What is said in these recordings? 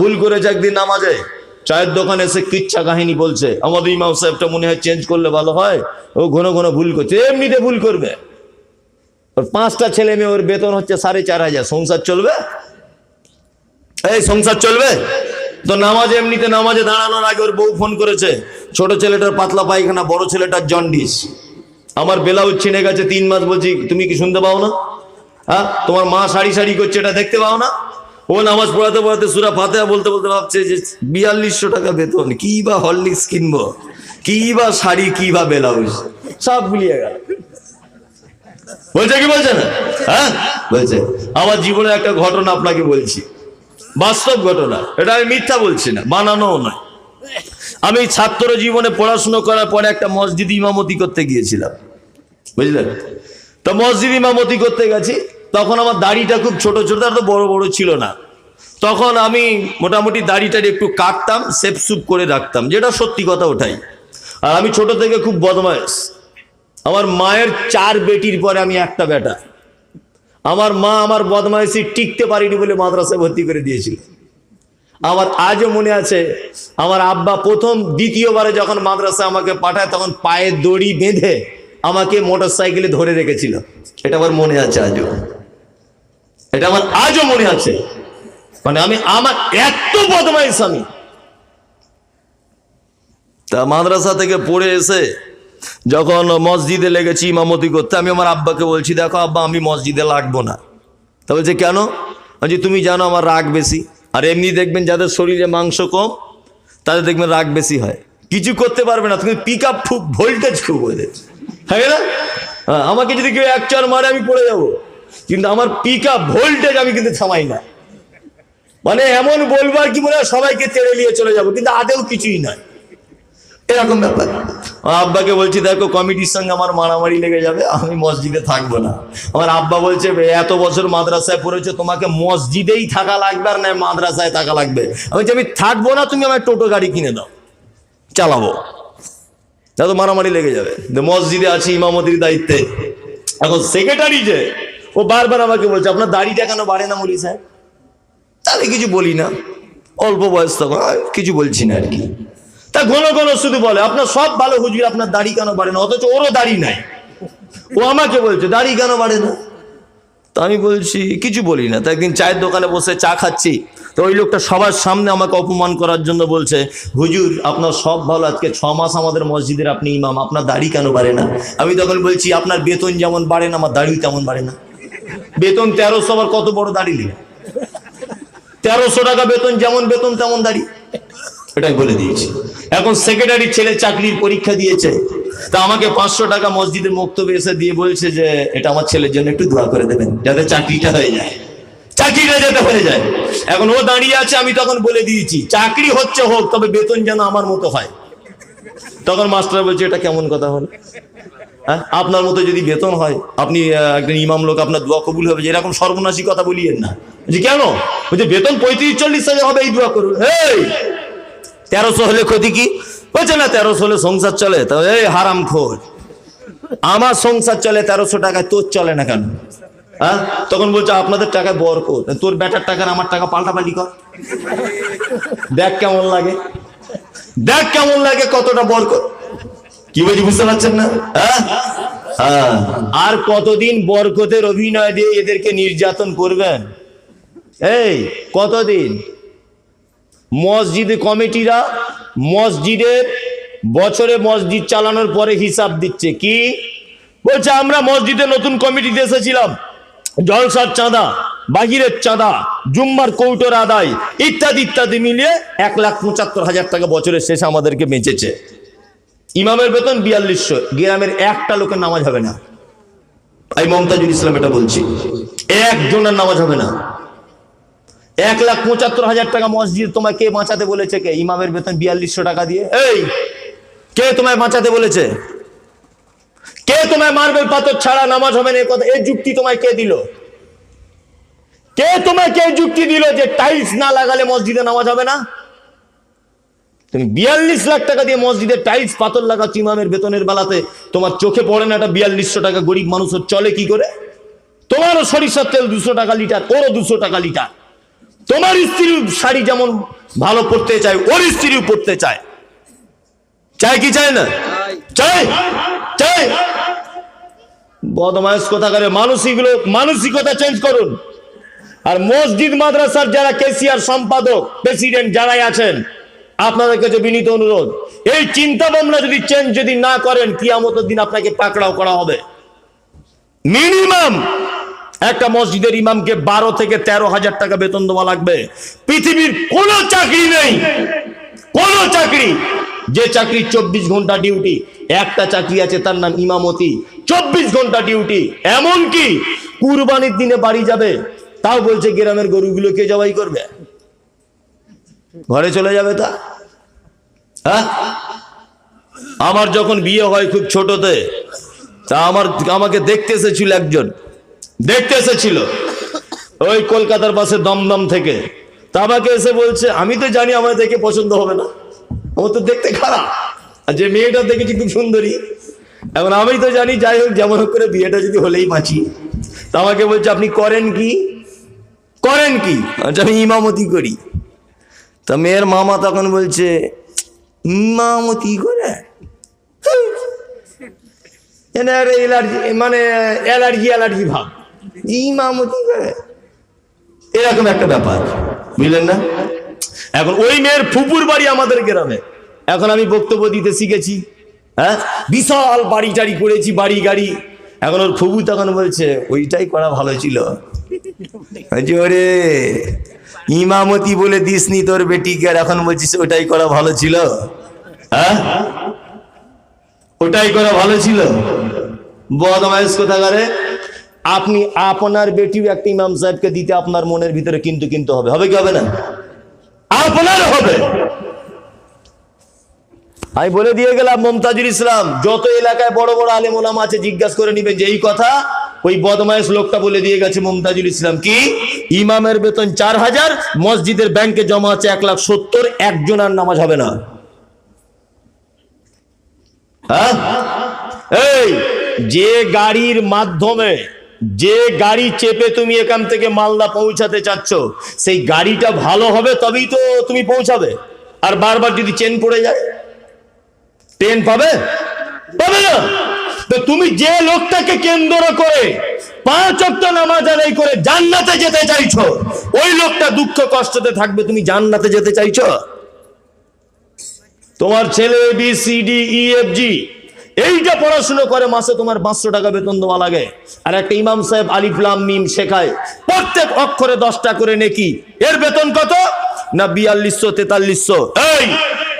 ভুল করেছে একদিন নামাজে, চায়ের দোকানে এসে কিচ্ছা কাহিনী বলছে। আমাদের ইমাম সাহেবটা মনে হয় চেঞ্জ করলে ভালো হয়, ও ঘন ঘন ভুল করছে এমনিতে ভুল করবে। ওর পাঁচটা ছেলে মেয়ে, ওর বেতন হচ্ছে সাড়ে চার হাজার, সংসার চলবে? এই সংসার চলবে? তো নামাজে এমনিতে নামাজে দাঁড়ানোর আগে ওর বউ ফোন করেছে, ছোট ছেলেটার পাতলা পায়খানা, বড় ছেলেটার জন্ডিস। আমার ব্লাউজ ছিঁড়ে গেছে তিন মাস বলছি, তুমি কি শুনতে পাও না? হ্যাঁ তোমার মা শাড়ি শাড়ি করছে, এটা দেখতে পাও না? ও নামাজ পড়াতে পড়াতে সুরা ফাতে বলতে বলতে ভাবছে যে বিয়াল্লিশশো টাকা বেতন, কি বা হরলিক্স কিনবো? কি বা শাড়ি, কি বা ব্লাউজ? সব ভুলিয়ে গেল। বলছে কি বলছে? না হ্যাঁ? বলছে, আমার জীবনে একটা ঘটনা আপনাকে বলছি। বাস্তব ঘটনা। এটা আমি মিথ্যা বলছি না বানানোও নয়। আমি ছাত্র জীবনে পড়াশুনো করার পরে একটা মসজিদ ইমামতি করতে গিয়েছিলাম। বুঝলেন? তো মসজিদ ইমামতি করতে গেছি তখন আমার দাড়িটা খুব ছোট ছোট আর তো বড় বড় ছিল না। তখন আমি মোটামুটি দাড়িটারি একটু কাটতাম, সেপ সুপ করে রাখতাম, যেটা সত্যি কথা ওটাই। আর আমি ছোট থেকে খুব বদমায়েশ। আমার মায়ের চার বেটির পরে আমি একটা বেটা। আমার মা আমার বদমাইশি টিকতে পারিনি বলে মাদ্রাসায় ভর্তি করে দিয়েছিল। আমার আজও মনে আছে, আমার আব্বা প্রথম, দ্বিতীয়বারে যখন মাদ্রাসা আমাকে পাঠায়, তখন পায়ে দড়ি বেঁধে আমাকে মোটর সাইকেলে ধরে রেখেছিল। এটা আমার মনে আছে আজও। এটা আমার আজও মনে আছে। মানে আমি আমার এত বদমাইশ আমি। তা মাদ্রাসা থেকে পড়ে এসে যখন মসজিদে লেগেছি ইমামতি করতে আমি আমার আব্বাকে বলছি দেখো আব্বা আমি মসজিদে লাগবো না। তা বলছে কেন? বলছি তুমি জানো আমার রাগ বেশি। আর এমনি দেখবেন যাদের শরীরে মাংস কম তাদের দেখবেন রাগ বেশি হয়। কিছু করতে পারবে না তুমি পিক আপ খুব ভোল্টেজ খুব হ্যাঁ না হ্যাঁ, আমাকে যদি কেউ এক চার মারে আমি পড়ে যাব। কিন্তু আমার পিক ভোল্টেজ আমি কিন্তু থামাই না। মানে এমন বলবার কি মনে সবাইকে তেড়ে নিয়ে চলে যাব, কিন্তু আদেও কিছুই নয় এরকম ব্যাপার। আব্বাকে বলছি, দেখো, কমিটির সঙ্গে আমার মারামারি লেগে যাবে, আমি মসজিদে থাকব না। আমার আব্বা বলছে এত বছর মাদ্রাসায় পড়েছো, তোমাকে মসজিদেই থাকা লাগবে আর না মাদ্রাসায় থাকা লাগবে। আমি বলছি, আমি থাকব না, তুমি আমার টোটো গাড়ি কিনে দাও, চালাবো। না তো মারামারি লেগে যাবে। মসজিদে আছি, ইমামতির দায়িত্বে। এখন সেক্রেটারি যে ও বারবার আমাকে বলছে, আপনার দাড়িটা কেন বাড়ে না মলি সাহেব? আমি কিছু বলি না। অল্প বয়স তখন কিছু বলছি না আর কি। তা ঘন ঘন শুধু বলে, আপনার সব ভালো হুজুর, আপনার দাড়ি কেন বাড়ে না? অথচ ওরও দাড়ি নাই। ও আমাকে বলছে, দাড়ি কেন বাড়ে না? তা আমি বলছি, কিছু বলি না। তো একদিন চায়ের দোকানে বসে চা খাচ্ছি, তো ওই লোকটা সবার সামনে আমাকে অপমান করার জন্য বলছে, হুজুর, আপনার সব ভালো, আজকে ছ মাস আমাদের মসজিদের আপনি ইমাম, আপনার দাড়ি কেন বাড়ে না? আমি তখন বলছি, আপনার বেতন যেমন বাড়ে না, আমার দাড়িও তেমন বাড়ে না। বেতন তেরোশো আবার কত বড় দাড়ি নেই তেরোশো টাকা বেতন, যেমন বেতন তেমন দাড়ি। এটাই বলে দিয়েছি। এখন সেক্রেটারি ছেলে চাকরির পরীক্ষা দিয়েছে। তা আমাকে পাঁচশো টাকা মসজিদের বক্তব্য এসে দিয়ে বলছে যে, এটা আমার ছেলের জন্য একটু দোয়া করে দেবেন, যাতে চাকরিটা হয়ে যায়। চাকরিটা যাতে হয়ে যায়। এখন ও দাঁড়িয়ে আছে, আমি তখন বলে দিয়েছি, চাকরি হচ্ছে হোক, তবে বেতন যেন আমার মতো হয়। তখন মাস্টার বলছে, এটা কেমন কথা হলো হ্যাঁ? আপনার মতো যদি বেতন হয়, আপনি একজন ইমাম লোক, আপনার দোয়া কবুল হবে, যে এরকম সর্বনাশী কথা বলিয়েন না। যে কেন? বলছে, বেতন পঁয়ত্রিশ, চল্লিশ হাজার হবে, এই দোয়া করুন। এই তেরোশো হলে ক্ষতি কি? বলছে, না, তেরোশো হলে সংসার চলে। তো, এই হারাম খোর। আমার সংসার চলে, তেরোশো টাকায় তোর চলে না কেন? হ্যাঁ? তখন বলছে, আপনাদের টাকায় বর কর তোর বেটার টাকার আমার টাকা পাল্টাপাল্টি কর। দেখ কেমন লাগে। দেখ কেমন লাগে কতটা বর কর কি বলছি বুঝতে পারছেন না? হ্যাঁ? হ্যাঁ। আর কতদিন বরকতের অভিনয় দিয়ে এদেরকে নির্যাতন করবেন? এই, কতদিন? মসজিদ কমিটিরা মসজিদের বছরে মসজিদ চালানোর পরে হিসাব দিচ্ছে। কি? বলছে, আমরা মসজিদে নতুন কমিটিতে এসেছিলাম। জলসার চাঁদা, বাহিরের চাঁদা, জুম্মার কৌটোর আদায়, ইত্যাদি ইত্যাদি মিলিয়ে এক লাখ পঁচাত্তর হাজার টাকা বছরের শেষে আমাদেরকে বেঁচেছে। ইমামের বেতন বিয়াল্লিশশো, গ্রামের একটা লোকের নামাজ হবে না। আমি মমতাজুল ইসলাম এটা বলছি, একজনের নামাজ হবে না। এক লাখ পঁচাত্তর হাজার টাকা মসজিদ তোমায় কে বাঁচাতে বলেছে কে? ইমামের বেতন বিয়াল্লিশশো টাকা দিয়ে। এই, কে তোমায় বাঁচাতে বলেছে? কে তোমায় মার্বেল পাথর ছাড়া নামাজ হবে না কথা? এই যুক্তি তোমায় কে দিল? কে তোমায় কে যুক্তি দিল যে টাইলস না লাগালে মসজিদে নামাজ হবে না? তুমি বিয়াল্লিশ লাখ টাকা দিয়ে মসজিদের টাইলস, পাথর লাগা ইমামের বেতনের বেলাতে, তোমার চোখে পড়ে না একটা বিয়াল্লিশশো টাকা, গরিব মানুষের চলে কি করে? তোমারও সরিষার তেল দুশো টাকা লিটার, ওরও দুশো টাকা লিটার। তোমার স্ত্রী শাড়ি যেমন ভালো পড়তে চায়, ওর স্ত্রীও পড়তে চায়। চায় কি চায় না? চায়? চায়? বদমাইশ কথা করে মানসিকগুলো, মানসিকতা চেঞ্জ করুন। আর মসজিদ, মাদ্রাসার যারা কেসিয়ার সম্পাদক প্রেসিডেন্ট যারাই আছেন আপনাদের কাছে বিনীত অনুরোধ, এই চিন্তা ভাবনা যদি চেঞ্জ যদি না করেন, কিয়ামতের দিন আপনাকে পাকড়াও করা হবে। মিনিমাম একটা মসজিদের ইমামকে বারো থেকে তেরো হাজার টাকা বেতন দেওয়া লাগবে। পৃথিবীর কোন চাকরি নেই, কোন চাকরি। যে চাকরি চব্বিশ ঘণ্টা ডিউটি একটা চাকরি আছে তার নাম ইমামতি। চব্বিশ ঘণ্টা ডিউটি এমন কি কুরবানির দিনে বাড়ি যাবে, তাও বলছে গ্রামের গরুগুলো কে জবাই করবে। ঘরে চলে যাবে তা? হ্যাঁ? আমার যখন বিয়ে হয় খুব ছোটতে, তা আমার আমাকে দেখতে এসেছিল একজন, দেখতে এসেছিল ওই কলকাতার পাশে দমদম থেকে। তা আমাকে এসে বলছে, আমি তো জানি আমার দেখে পছন্দ হবে না। আমার তো দেখতে খারাপ। আর যে মেয়েটা দেখেছি খুব সুন্দরী। এখন আমি তো জানি, যাই হোক, যেমন হোক করে বিয়েটা যদি হলেই বাঁচি। তা আমাকে বলছে, আপনি করেন কি? করেন কি? আচ্ছা আমি ইমামতি করি। তা মেয়ের মামা তখন বলছে ইমামতি করে? এনার মানে অ্যালার্জি অ্যালার্জি ভাব। ইমামতি করে? এরকম একটা ব্যাপার, বুঝলেন না? এখন ওই মেয়ের ফুপুর বাড়ি আমাদের গ্রামে। এখন আমি বক্তব্য দিতে শিখেছি হ্যাঁ? বিশাল বাড়ি টাড়ি করেছি, বাড়ি গাড়ি। এখন ওর ফুবু তখন বলছে, ওইটাই করা ভালো ছিল। ওরে ইমামতি বলে দিসনি তোর বেটিকে, আর এখন বলছিস ওটাই করা ভালো ছিল? হ্যাঁ? ওটাই করা ভালো ছিল? বদমাইশ কোথাকারে? আপনি আপনার বেটিও একটা ইমাম সাহেবকে দিতে আপনার মনের ভিতরে কিন্তু কিন্তু হবে। হবে কি হবে না? আপনার হবে। আমি বলে দিয়ে গেলাম, মমতাজুল ইসলাম, যত এলাকায় বড় বড় আলেম ওলামা আছে, জিজ্ঞাসা করে নিবেন যে এই কথা ওই বদমায়েশ লোকটা বলে দিয়ে গেছে মমতাজুল ইসলাম, কি? ইমামের বেতন চার হাজার, মসজিদের ব্যাংকে জমা আছে এক লাখ সত্তর একজন আর নামাজ হবে না। হ্যাঁ? এই, যে গাড়ির মাধ্যমে, যে গাড়ি চেপে তুমি এখান থেকে মালদা পৌঁছাতে চাচ্ছ, সেই গাড়িটা ভালো হবে তবেই তো তুমি পৌঁছাবে। আর বারবার যদি চেন পড়ে যায়, ট্রেন পাবে? পাবে না। তো তুমি যে লোকটাকে কেন্দ্র করে পাঁচ অক্ট নামাজ আদায় করে জান্নাতে যেতে চাইছো, ওই লোকটা দুঃখ কষ্টতে থাকবে, তুমি জান্নাতে যেতে চাইছো? তোমার ছেলে B C D E F G এইটা পড়াশুনো করে মাসে তোমার পাঁচশো টাকা বেতন দেওয়া লাগে। আর একটা ইমাম সাহেব আলিফলাম মিম শেখায়, প্রত্যেক অক্ষরে দশটা করে নেকি, এর বেতন কত? না বিয়াল্লিশশো তেতাল্লিশশো। এই,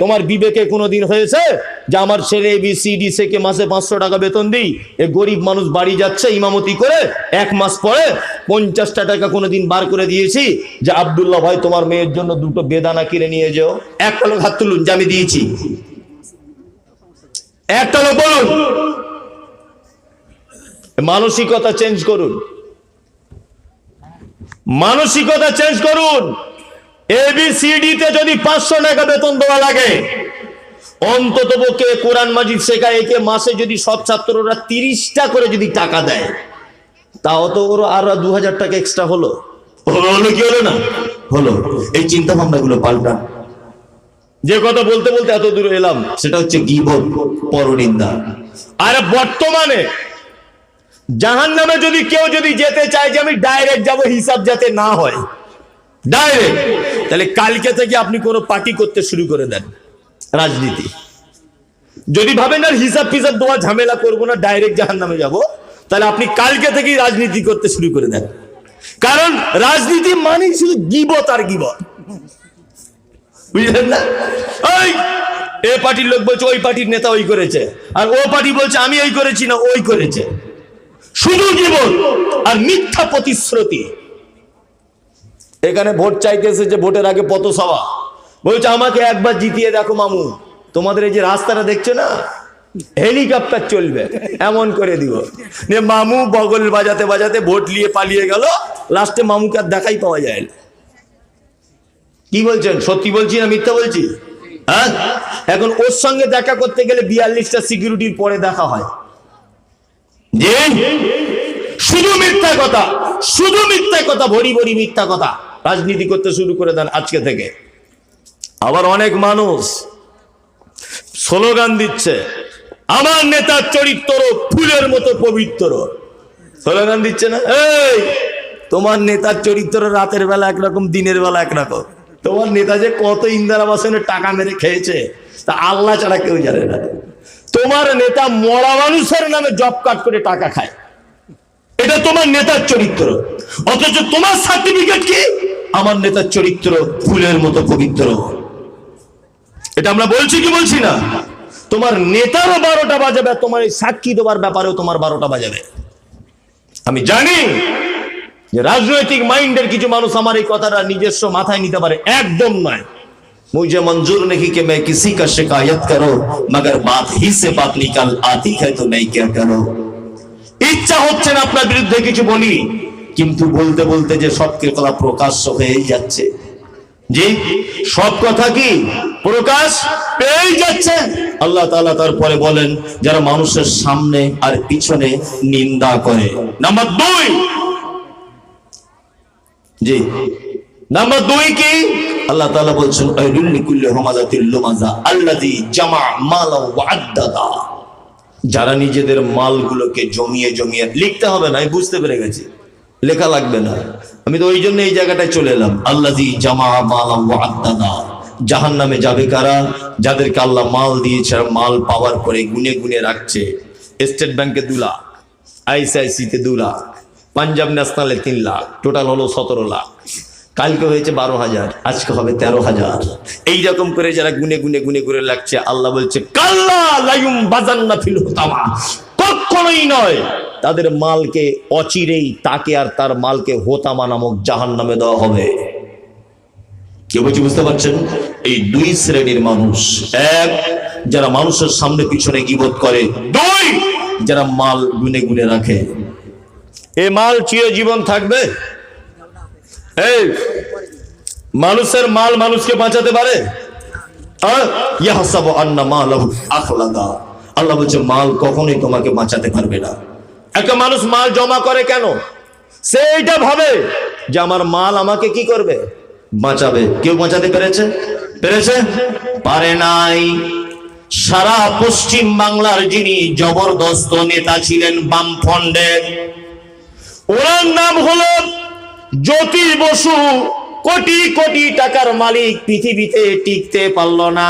তোমার বিবেকে কোনোদিন হয়েছে? যে আমার ছেলে এ বি সি ডি কে মাসে পাঁচশো টাকা বেতন দিই, এ গরিব মানুষ বাড়ি যাচ্ছে, ইমামতি করে এক মাস পরে পঞ্চাশটা টাকা কোনোদিন বার করে দিয়েছি যে, আবদুল্লাহ ভাই, তোমার মেয়ের জন্য দুটো বেদানা কিনে নিয়ে যাও। একটা লোক হাত তুলুন, যে আমি দিয়েছি। একটা লোক বলুন। মানসিকতা চেঞ্জ করুন। মানসিকতা চেঞ্জ করুন। এবিসিডি তে যদি পাঁচশো টাকা বেতন দেওয়া লাগে অন্তত পক্ষে কোরআন মাজিদ শেখায় একে মাসে যদি সব ছাত্ররা তিরিশটা করে যদি টাকা দেয় তাও তো ওর আর দু হাজার টাকা এক্সট্রা হলো। হলো হলো কি হলো না? হলো। এই চিন্তা ভাবনা গুলো পাল্টান। যে কথা বলতে বলতে এত দূরে এলাম। সেটা হচ্ছে গিবত পরনিন্দা। আর বর্তমানে জাহান নামে যদি কেউ যদি যেতে চায় যে আমি ডাইরেক্ট যাব হিসাব যাতে না হয়। ডাইরেক্ট তাহলে কালকে থেকে আপনি কোনো পার্টি করতে শুরু করে দেন। রাজনীতি। যদি ভাবেন আর হিসাব ফিসাব দেওয়া ঝামেলা করব না ডাইরেক্ট জাহান নামে যাব, তাহলে আপনি কালকে থেকেই রাজনীতি করতে শুরু করে দেন। কারণ রাজনীতি মানেই শুধু গিবত আর গিবত। বুঝলেন না? ওই, এ পার্টির লোক বলছে, ওই পার্টির নেতা ওই করেছে। আর ও পার্টি বলছে, আমি ওই করেছি না, ওই করেছে। শুধু জীবন আর মিথ্যা প্রতিশ্রুতি। এখানে ভোট চাইতে এসেছে, ভোটের আগে পত সভা বলছে, আমাকে একবার জিতিয়ে দেখো মামু। তোমাদের এই যে রাস্তাটা দেখছ না? হেলিকপ্টার চলবে। এমন করে দিব। নিয়ে মামু বগল বাজাতে বাজাতে ভোট নিয়ে পালিয়ে গেল। লাস্টে মামুকে আর দেখাই পাওয়া যায় কি বলছেন? সত্যি বলছি না মিথ্যা বলছি? হ্যাঁ? এখন ওর সঙ্গে দেখা করতে গেলে বিয়াল্লিশটা সিকিউরিটির পরে দেখা হয়। যে শুধু মিথ্যা কথা, শুধু মিথ্যা কথা, ভরি ভরি মিথ্যা কথা। রাজনীতি করতে শুরু করে দেন আজকে থেকে। আবার অনেক মানুষ স্লোগান দিচ্ছে, আমার নেতার চরিত্র ফুলের মতো পবিত্র। স্লোগান দিচ্ছে না? এই, তোমার নেতার চরিত্র রাতের বেলা একরকম, দিনের বেলা একরকম। তোমার নেতা যে কত ইন্দিরা বাসনের টাকা মেরে খেয়েছে, তা আল্লাহ ছাড়া কেউ জানে না। তোমার নেতা মরা মানুষের নামে জব কাট করে টাকা খায়। এটা তোমার নেতার চরিত্র। অথচ তোমার সার্টিফিকেট কি? আমার নেতার চরিত্র ফুলের মতো পবিত্র। এটা আমরা বলছি কি বলছি না তোমার নেতারও বারোটা বাজাবে আর তোমার এই সাক্ষী দেওয়ার ব্যাপারেও তোমার বারোটা বাজাবে আমি জানি যে রাজনৈতিক মাইন্ডের কিছু মানুষ আমার এই কথাটা নিজস্ব মাথায় নিতে পারে একদম নয় मुझे मंजूर नहीं कि मैं किसी का शिकायत करो मगर बात ही से बात निकल आती है तो मैं क्या करूं ইচ্ছা হচ্ছে না আপনার বিরুদ্ধে কিছু বলি কিন্তু বলতে বলতে যে সব কথা প্রকাশ্য হয়ে যাচ্ছে জি, সব কথা কি প্রকাশ পেয়ে যাচ্ছে? আল্লাহ তাআলা তারপরে বলেন, যারা মানুষের সামনে আর পিছনে নিন্দা করে। নাম্বার দুই। জি। নাম্বার দুই কি? আল্লাহ তাআলা বলছেন যারা নিজেদের মালগুলোকে জমিয়ে জমিয়ে লিখতে হবে না বুঝতে পেরে গেছি। লেখা লাগবে না। আমি তো ওই জন্য এই জায়গাটায় চলে এলাম। আল্লাযী জামা মালা ওয়া আদ্দাদা জাহান নামে যাবে কারা? যাদেরকে আল্লাহ মাল দিয়েছে, মাল পাওয়ার পরে গুনে গুনে রাখছে। স্টেট ব্যাংকে দু লাখ আইসিআইসিতে দু লাখ, পাঞ্জাব ন্যাশনালে তিন লাখ টোটাল হলো সতেরো লাখ। কালকে হয়েছে বারো হাজার, আজকে হবে তেরো হাজার। এইরকম করে যারা গুনে গুনে গুনে করে লাগছে আল্লাহ বলছে, কাল্লা লাইম বাজান্না ফিল হতামা। কখনোই নয়। তাদের মালকে অচিরেই তাকে আর তার মালকে হোতামা নামক জাহান নামে দেওয়া হবে। কেউ বলছি, বুঝতে পারছেন? এই দুই শ্রেণির মানুষ, এক, যারা মানুষের সামনে পিছনে গিবত করে, দুই, যারা মাল গুনে গুনে রাখে। এ মাল চিরজীবন থাকবে? এই, মানুষের মাল মানুষকে বাঁচাতে পারে। আল্লাহ বলছে, মাল কখনোই তোমাকে বাঁচাতে পারবে না। একটা মানুষ মাল জমা করে কেন? সে এইটা ভাবে যে আমার মাল আমাকে কি করবে? বাঁচাবে। কেউ বাঁচাতে পেরেছে? পেরেছে? পারে নাই। সারা পশ্চিম বাংলার যিনি জবরদস্ত নেতা ছিলেন বামফ্রন্টের ওনার নাম হলো জ্যোতি বসু। কোটি কোটি টাকার মালিক পৃথিবীতে টিকতে পারল না।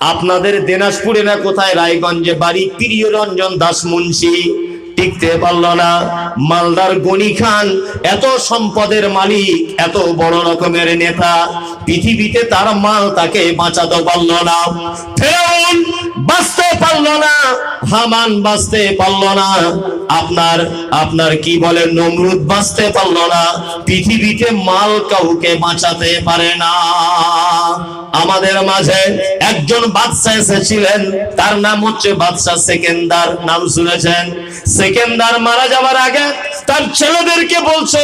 আপনাদের দিনাজপুরে না কোথায়? রায়গঞ্জে বাড়ি, প্রিয় রঞ্জন দাস মুন্সি। টিকতে পারল না। মালদার গনি খান এত সম্পদের মালিক, এত বড় রকমের নেতা। পৃথিবীতে তার মাল তাকে বাঁচাতে পারল না। বাঁচতে পারল না, হামান বাঁচতে পারল না। আপনার আপনার কি বলে, নমরুদ বাঁচতে পারল না। পৃথিবীতে মাল কাউকে বাঁচাতে পারে না। আমাদের মাঝে একজন বাদশা এসেছিলেন। তার নাম হচ্ছে বাদশা সেকেন্দার, নাম শুনেছেন? সেকেন্দার মারা যাওয়ার আগে তার ছেলেদেরকে বলছে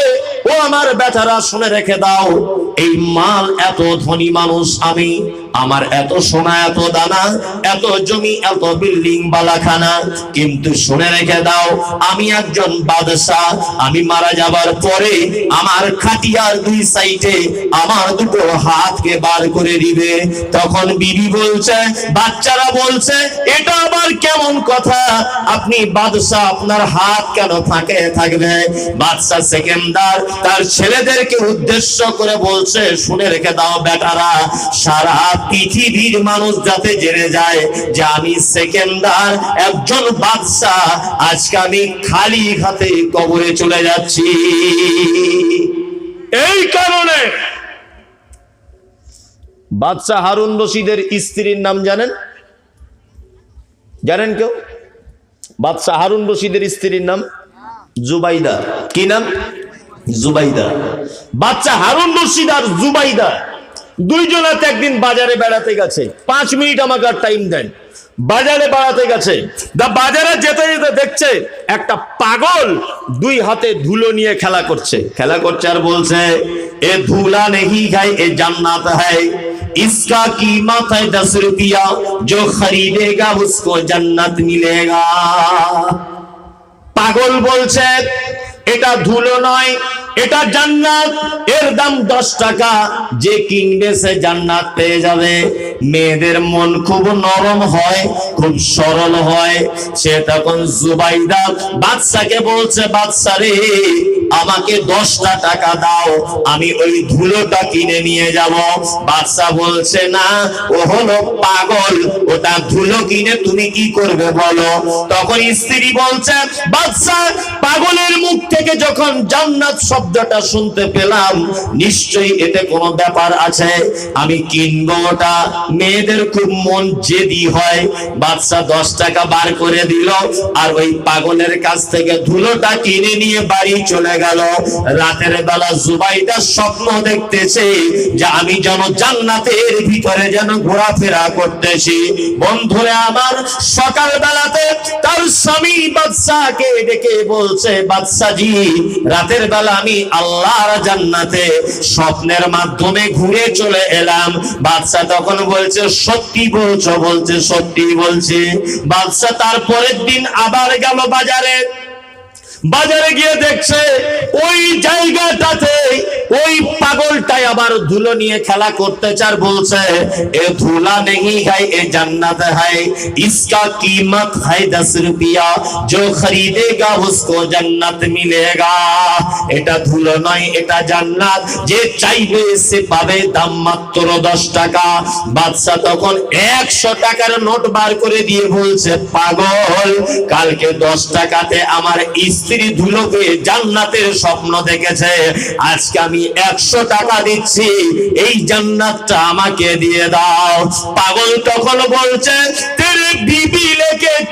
ও আমার বেচারা শুনে রেখে দাও, এই মাল এত ধনী মানুষ আমি, আমার এত সোনা, এত দানা, এত জমি, এত বিল্ডিং, বালাখানা। কিন্তু শুনে রেখে দাও, আমি একজন বাদশাহ, আমি মারা যাবার পরে আমার খাটিয়ার দুই সাইডে আমার দুটো হাতকে বার করে দিবে। তখন বিবি বলছে, বাচ্চারা বলছে, এটা আবার কেমন কথা? আপনি বাদশাহ, আপনার হাত কেন ফাঁকে থাকবে? বাদশাহ সেকেন্দার তার ছেলেদেরকে উদ্দেশ্য করে বলছে শুনে রেখে দাও বেটারা সারা পৃথিবীর মানুষ যাতে জেনে যায় যে আমি সেকেন্দার একজন বাদশাহ আজকে আমি খালি হাতে কবরে চলে যাচ্ছি। এই কারণে বাদশাহ হারুন রশিদের স্ত্রীর নাম জানেন? জানেন কেউ? বাদশাহ হারুন রশিদের স্ত্রীর নাম জুবাইদা। কি নাম? জুবাইদা বাচ্চা হারুন রশিদ আর জুবাইদা দুইজনাতে একদিন বাজারে বেড়াতে গেছে পাঁচ মিনিট আমাকে আর টাইম দেন বাজারে বেড়াতে গেছে দা বাজারে যেতে যেতে দেখছে একটা পাগল দুই হাতে ধুলো নিয়ে খেলা করছে খেলা করছে আর বলছে এ ধুলা নেহি গায় এ জান্নাত হ্যায় इसका कीमत है दस रुपया जो खरीदेगा उसको जन्नत मिलेगा পাগল বলছে এটা ধুলো নয় এটা জান্নাত। এর দাম দশ টাকা। যে কিনবে সে জান্নাত পেয়ে যাবে। মেয়েদের মন খুব নরম হয়, খুব সরল হয়। সে তখন জুবাইদা বাদশাকে বলছে, বাদশা রে আমাকে দশটা টাকা দাও, আমি ওই ধুলোটা কিনে নিয়ে যাব। বাদশা বলছে, না, ও হলো পাগল, ওটা ধুলো কিনে তুমি কি করবে বলো? তখন স্ত্রী বলছে, বাদশা, পাগলের মুখ থেকে যখন জান্নাত শব্দটা শুনতে পেলাম, নিশ্চয়ই এতে কোনো ব্যাপার আছে। আমি কিনবো ওটা। মেয়েদের খুব মন জেদি হয়। বাদশা দশ টাকা বার করে দিল, আর ওই পাগলের কাছ থেকে ধুলোটা কিনে নিয়ে বাড়ি চলে গেল। রাতের বেলা জুবাইদা স্বপ্ন দেখতেছে যে আমি যেন জান্নাতের ভিতরে যেন ঘোরাফেরা করতেছি। বন্ধুরে আমার সকাল বেলাতে তার স্বামী বাদশাকে ডেকে বলছে, বাদশাজি, রাতের বেলা আমি আল্লাহর জান্নাতে স্বপ্নের মাধ্যমে ঘুরে চলে এলাম। বাদশা তখন বলছে, সত্যি বলছো, বলছে, সত্যি বলছে। বাদশা তারপরের দিন আবার গেল বাজারে। বাজারে গিয়ে দেখছে ওই জায়গাটাতে ওই পাগলটাই আবার ধুলো নিয়ে খেলা করতে চার বলছে এ ধুলা নেই है ए जन्नत है इसका कीमत है दस रुपया जो खरीदेगा उसको जन्नत मिलेगा এটা ধুলো নয় এটা জান্নাত যে চাইবে সে পাবে দাম মাত্র দশ টাকা বাদশা তখন একশো টাকার নোট বার করে দিয়ে বলছে পাগল কালকে দশ টাকাতে আমার স্ত্রী ধুলোকে জান্নাতের স্বপ্ন দেখেছে আজকে আমি একশো টাকা দিচ্ছি। এই জান্নাতটা আমাকে দিয়ে দাও। পাগল তখন বলছে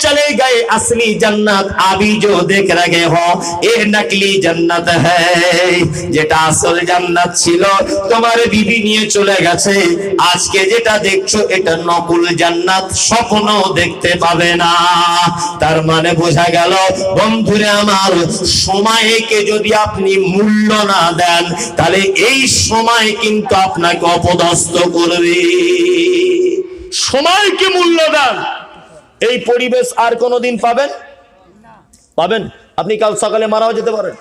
চলে গয়ে আসলি জন্নত, আবি জো দেখ রহে হো। এ নকলি জন্নত হেটা আসল জন্নত ছিল, তোমার বিবি নিয়ে চলে গেছে। আজকে যেটা দেখছ, এটা নকুল জন্নত স্বপ্ন দেখতে পাবে না। তার মানে বোঝা গেল, বন্ধুরে আমার সময়কে যদি আপনি মূল্য না দেন তাহলে এই সময় কিন্তু আপনাকে অপদস্থ করবে। সময়কে মূল্য দেন? এই পরিবেশ আর কোনোদিন পাবেন? পাবেন। আপনি কাল সকালে মারাও যেতে পারেন।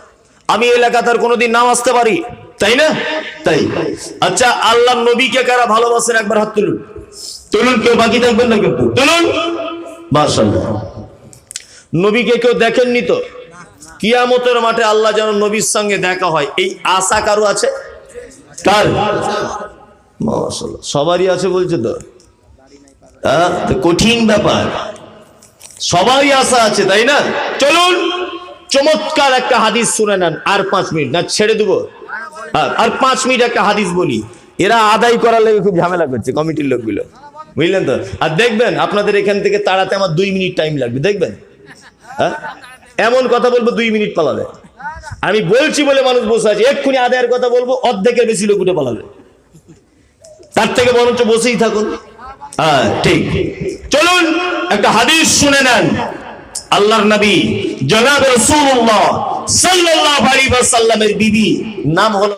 আমি এলাকাতে আর কোনোদিন নাও আসতে পারি। তাই না? তাই। আচ্ছা আল্লাহ নবীকে কারা ভালোবাসেন? একবার হাত তুলুন। তুলুন কেউ বাকি থাকবেন না কিন্তু তুলুন। মাশাআল্লাহ। নবীকে কেউ দেখেননি তো? কিয়ামতের মাঠে আল্লাহ যেন নবীর সঙ্গে দেখা হয়, এই আশা কারও আছে? সবারই আছে বলছে তো। হ্যাঁ তো কঠিন ব্যাপার। সবারই আশা আছে, তাই না? চলুন, চমৎকার একটা হাদিস শুনে নেন, আর পাঁচ মিনিট। না, ছেড়ে দেবো। আর পাঁচ মিনিট একটা হাদিস বলি। এরা আদায় করার লেগে খুব ঝামেলা করছে কমিটির লোকগুলো। বুঝলেন তো? আর দেখবেন, আপনাদের এখান থেকে তাড়াতে আমার দুই মিনিট টাইম লাগবে, দেখবেন? হ্যাঁ? এমন কথা বলব দুই মিনিট পালাবে আমি বলছি বলে মানুষ বসে আছে, এক্ষুনি আদায়ের কথা বলব, অর্ধেকের বেশি লোক উঠে পালাবে। তার থেকে বরঞ্চ বসেই থাকুন। হ্যাঁ ঠিক। চলুন, একটা হাদিস শুনে নেন। আল্লাহর নবী, জনাব সাল্লাহ বাড়ি বা সাল্লামের বিবি, নাম হলো